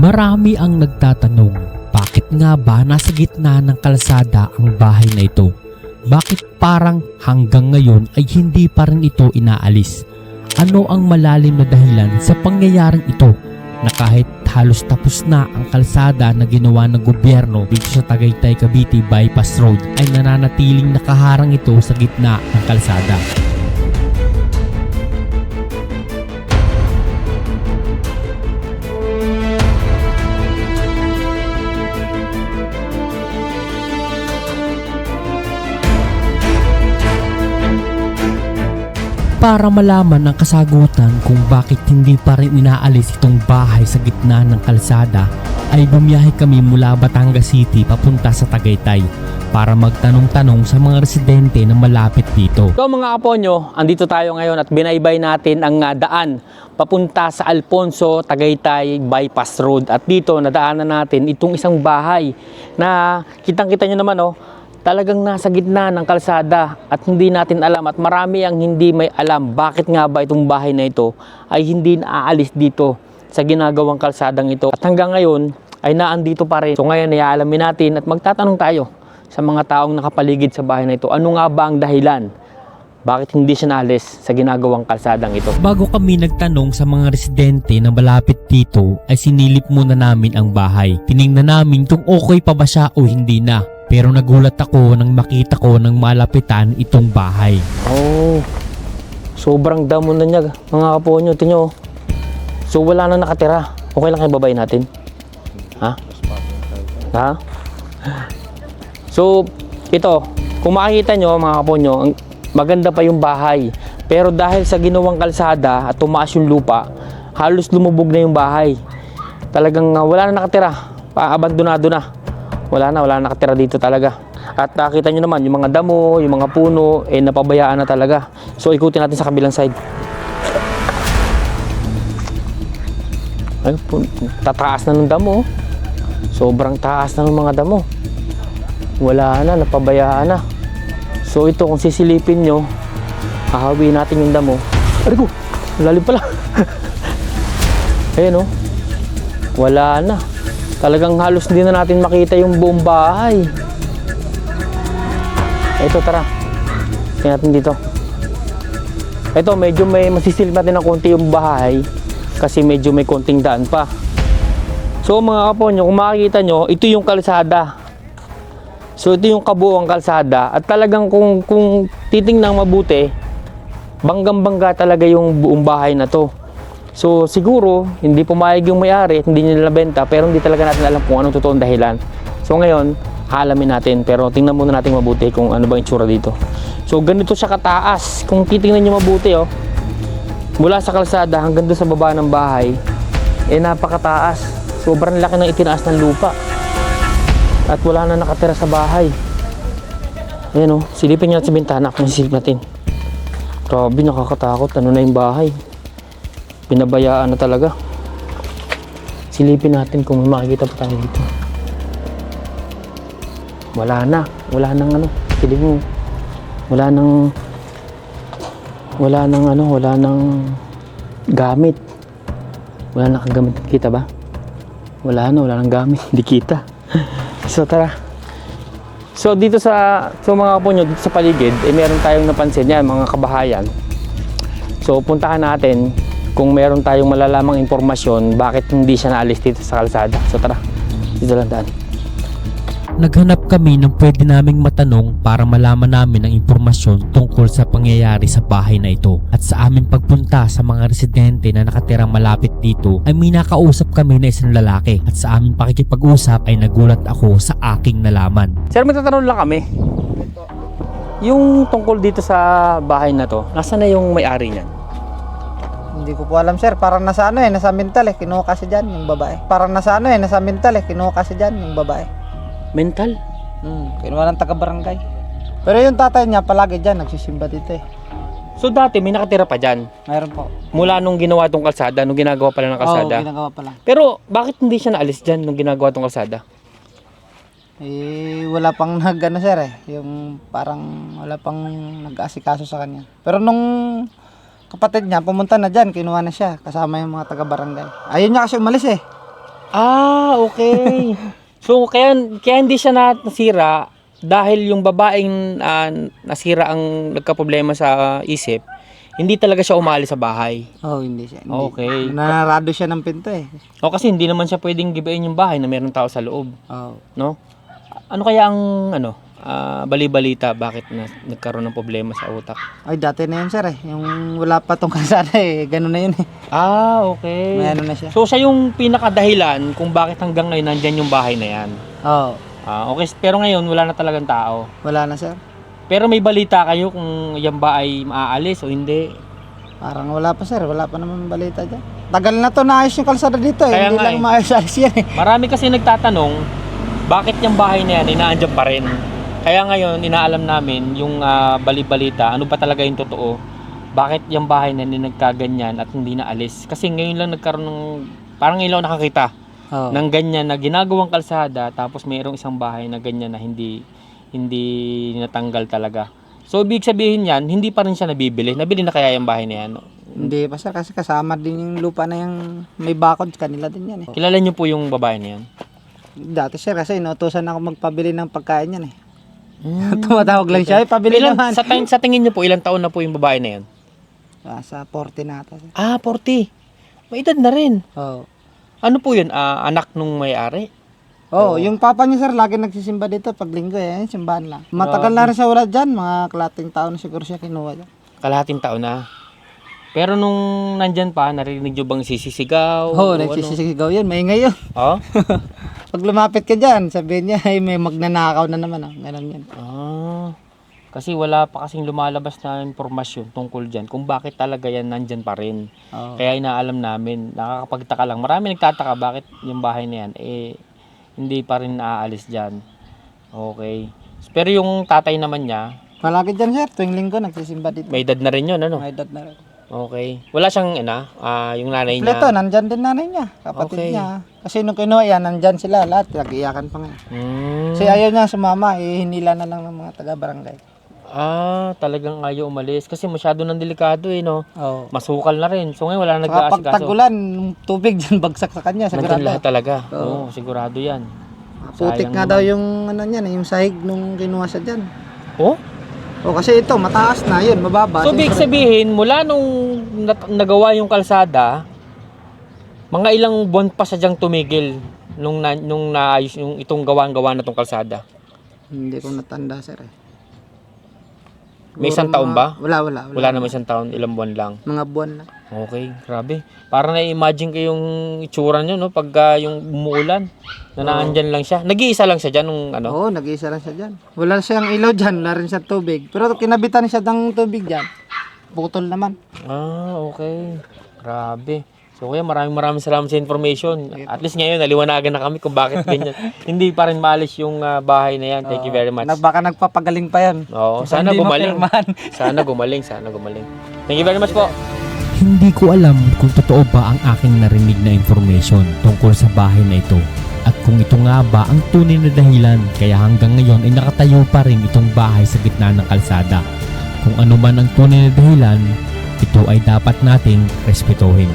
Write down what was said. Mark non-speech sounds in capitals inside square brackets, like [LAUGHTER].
Marami ang nagtatanong, bakit nga ba nasa gitna ng kalsada ang bahay na ito? Bakit parang hanggang ngayon ay hindi pa rin ito inaalis? Ano ang malalim na dahilan sa pangyayaring ito na kahit halos tapos na ang kalsada na ginawa ng gobyerno dito sa Tagaytay Cavite Bypass Road ay nananatiling nakaharang ito sa gitna ng kalsada? Para malaman ang kasagutan kung bakit hindi pa rin inaalis itong bahay sa gitna ng kalsada ay bumiyahe kami mula Batangas City papunta sa Tagaytay para magtanong-tanong sa mga residente na malapit dito. So mga apo nyo, andito tayo ngayon at binaybay natin ang ah, daan papunta sa Alfonso Tagaytay Bypass Road. At dito nadaanan natin itong isang bahay na kitang-kita nyo naman oh, talagang nasa gitna ng kalsada at hindi natin alam at marami ang hindi may alam bakit nga ba itong bahay na ito ay hindi naaalis dito sa ginagawang kalsadang ito. At hanggang ngayon ay naandito pa rin. So ngayon ay aalamin natin at magtatanong tayo sa mga taong nakapaligid sa bahay na ito. Ano nga ba ang dahilan? Bakit hindi siya naalis sa ginagawang kalsadang ito? Bago kami nagtanong sa mga residente na malapit dito ay sinilip muna namin ang bahay. Tiningnan namin kung okay pa ba siya o hindi na. Pero nagulat ako nang makita ko ng malapitan itong bahay. Oh, sobrang damo na niya mga kapo nyo. Tingnan nyo. So wala na nakatira. Okay lang kayo babay natin? Ha? Ha? So, ito, kung makikita nyo mga kapo nyo, maganda pa yung bahay. Pero dahil sa ginawang kalsada at tumaas yung lupa, halos lumubog na yung bahay. Talagang ah, wala na nakatira. Paabandonado na. Wala na, wala na nakatira dito talaga. At nakita nyo naman, yung mga damo, yung mga puno, eh napabayaan na talaga. So ikutin natin sa kabilang side. Ay, tataas na ng damo. Sobrang taas na ng mga damo. Wala na, napabayaan na. So ito, kung sisilipin nyo, hahawi natin yung damo. Aray ko, lalim pala. [LAUGHS] Ayan oh. Wala na. Talagang halos hindi na natin makita yung buong bahay. Ito, tara. Tingnan natin dito. Ito, medyo may masisilip natin ng konti yung bahay kasi medyo may konting daan pa. So mga kapo nyo, kung makikita nyo, ito yung kalsada. So ito yung kabuuang kalsada at talagang kung, kung titingnan mabuti, banggang-bangga talaga yung buong bahay na to. So siguro, hindi pumayag yung may-ari at hindi niya nilabenta pero hindi talaga natin alam kung anong totoong dahilan. So ngayon, halamin natin pero tingnan muna natin mabuti kung ano ba yung tsura dito. So ganito siya kataas. Kung titingnan nyo mabuti oh, mula sa kalsada hanggang doon sa baba ng bahay, eh napakataas. Sobrang laki ng itinaas ng lupa. At wala na nakatira sa bahay. Ayan oh, silipin niya sa bintana kung silip natin. Grabe, nakakatakot. Ano na yung bahay? Pinabayaan na talaga. Silipin natin kung may makikita pa tayo dito. Wala na. Wala nang ano. Silipin mo. Wala nang wala nang ano, wala nang gamit. Wala nang gamit. Kita ba? Wala na, wala nang gamit. [LAUGHS] Hindi kita. [LAUGHS] so tara. So dito sa so mga kapo nyo, dito sa paligid, eh meron tayong napansin yan, mga kabahayan. So puntahan natin kung meron tayong malalamang impormasyon bakit hindi siya naalis dito sa kalsada. So tara, dito lang daan. Naghanap kami ng pwede naming matanong para malaman namin ang impormasyon tungkol sa pangyayari sa bahay na ito. At sa aming pagpunta sa mga residente na nakatirang malapit dito ay may nakausap kami na isang lalaki. At sa aming pakikipag-usap ay nagulat ako sa aking nalaman. Sir, magtatanong lang kami. Yung tungkol dito sa bahay na to, nasa na yung may-ari niyan? Hindi ko po alam sir, parang nasa ano eh, nasa mental eh, kinuha kasi dyan yung babae. Parang nasa ano eh, nasa mental eh, kinuha kasi dyan yung babae. Mental? Hmm, kinuha ng taga-barangay. Pero yung tatay niya palagi dyan, nagsisimba dito eh. So dati may nakatira pa dyan. Mayroon po. Mula nung ginawa tong kalsada, nung ginagawa pala ng Oo, kalsada. ginagawa pa lang. Pero bakit hindi siya naalis dyan nung ginagawa tong kalsada? Eh, wala pang nag ano sir eh, yung parang wala pang nag-asikaso sa kanya. Pero nung kapatid niya pumunta na dyan, kinuha na siya kasama yung mga taga-barangay. Ayun niya kasi umalis eh. Ah, okay. [LAUGHS] so kaya kaya hindi siya na- nasira dahil yung babaeng ah, nasira ang nagka-problema sa isip, hindi talaga siya umalis sa bahay. Oh, hindi siya. Hindi. Okay. Nanarado siya ng pinto eh. O kasi hindi naman siya pwedeng gibain yung bahay na mayroong tao sa loob, Oh. no? Ano kaya ang ano, ah, bali-balita bakit na, nagkaroon ng problema sa utak? Ay, dati na yun sir eh. Yung wala pa tong [LAUGHS] kalsada eh. Ganun na yun eh. Ah, okay. May ano na siya. So siya yung pinakadahilan kung bakit hanggang ngayon nandyan yung bahay na yan. Oh, Ah, okay, pero ngayon wala na talagang tao. wala na sir. Pero may balita kayo kung yan ba ay maaalis o hindi. Parang wala pa sir. Wala pa naman balita dyan. Tagal na to naayos yung kalsada dito eh. Kaya hindi lang eh. maayos-ayos [LAUGHS] yan eh. Marami kasi nagtatanong, bakit yung bahay na yan ay naandyan pa rin? Kaya ngayon, inaalam namin yung ah, bali-balita, ano ba talaga yung totoo? Bakit yung bahay na nagkaganyan at hindi naalis? Kasi ngayon lang nagkaroon ng, parang ngayon lang nakakita Oh. ng ganyan na ginagawang kalsada tapos mayroong isang bahay na ganyan na hindi hindi natanggal talaga. So, ibig sabihin yan, hindi pa rin siya nabibili. Nabili na kaya yung bahay na yan? Hindi pa sir kasi kasama din yung lupa na yung may bakod kanila din yan eh. Kilala niyo po yung babae na yan? Dati sir kasi inutusan ako magpabili ng pagkain yan eh. Mm. [LAUGHS] Tumatawag lang siya, "Ay, pabili Ilan, naman. sa, tin- sa tingin niyo po, ilang taon na po yung babae na yan? Ah, sa 40 na ata. Ah, 40. May edad na rin. Oh. Ano po yun? Ah, anak nung may-ari? Oh, yung papa niya sir lagi nagsisimba dito pag linggo eh, simbahan lang. Matagal na rin siya wala dyan, mga kalating taon siguro siya kinuha dyan. Kalahating taon na. Pero nung nandyan pa, narinig nyo bang sisisigaw? Oo, oh, O ano? nagsisisigaw yun, maingay yun. Oh? [LAUGHS] Pag lumapit ka dyan, sabihin niya, ay may magnanakaw na naman. Oh. Ganun yun. Ah. Kasi wala pa kasing lumalabas na informasyon tungkol dyan kung bakit talaga yan nandyan pa rin. Oh. Kaya inaalam namin, nakakapagtaka lang. Marami nagtataka bakit yung bahay na yan, eh, hindi pa rin naaalis dyan. Okay. Pero yung tatay naman niya, Palagi dyan sir, tuwing linggo nagsisimba dito. may edad na rin yun, ano? May edad na rin. Okay. Wala siyang, ina, ah, yung nanay Kompleto, niya. nandyan din nanay niya, kapatid Okay. niya. Kasi nung kinuha yan, nandyan sila lahat, nag-iyakan pa nga. Hmm. Kasi ayaw niya sumama, eh, hinila na lang ng mga taga-barangay. Ah, talagang ayaw umalis. Kasi masyado nang delikado eh, no? Oo. Masukal na rin. So ngayon wala na Saka pag nag-aasikaso. tagulan, tubig [LAUGHS] dyan bagsak sa kanya, Nandyan sigurado. lahat talaga. Oo. Sigurado yan. Putik Sayang nga daw yung ano niyan, eh, yung sahig nung kinuha siya dyan. Oh? O kasi ito, mataas na yun, mababa. So, big sabihin, mula nung nagawa yung kalsada, mga ilang buwan pa siya dyang tumigil nung, na, nung naayos yung itong gawang-gawa na tong kalsada. Hindi ko natanda, sir. Eh. May isang taon ba? Wala, wala. Wala, Wala naman isang taon, ilang buwan lang. Mga buwan na. Okay, grabe. Parang na-imagine ko yung itsura nyo, no? Pagka yung umuulan, na naandyan lang siya. Nag-iisa lang siya dyan nung ano? Oo, nag-iisa lang siya dyan. Wala siyang ilaw dyan, wala rin siya tubig. Pero kinabitan siya ng tubig dyan. Putol naman. Ah, okay. Grabe. So kuya, maraming maraming salamat sa information. At least ngayon, naliwanagan na kami kung bakit ganyan. [LAUGHS] Hindi pa rin maalis yung ah, bahay na yan. Thank you very much. Na, baka nagpapagaling pa yan. Oo, sana Hindi gumaling. mapirmahan. [LAUGHS] Sana gumaling, sana gumaling. Thank you very much po. Hindi ko alam kung totoo ba ang aking narinig na information tungkol sa bahay na ito at kung ito nga ba ang tunay na dahilan kaya hanggang ngayon ay nakatayo pa rin itong bahay sa gitna ng kalsada. Kung ano man ang tunay na dahilan, ito ay dapat nating respetuhin.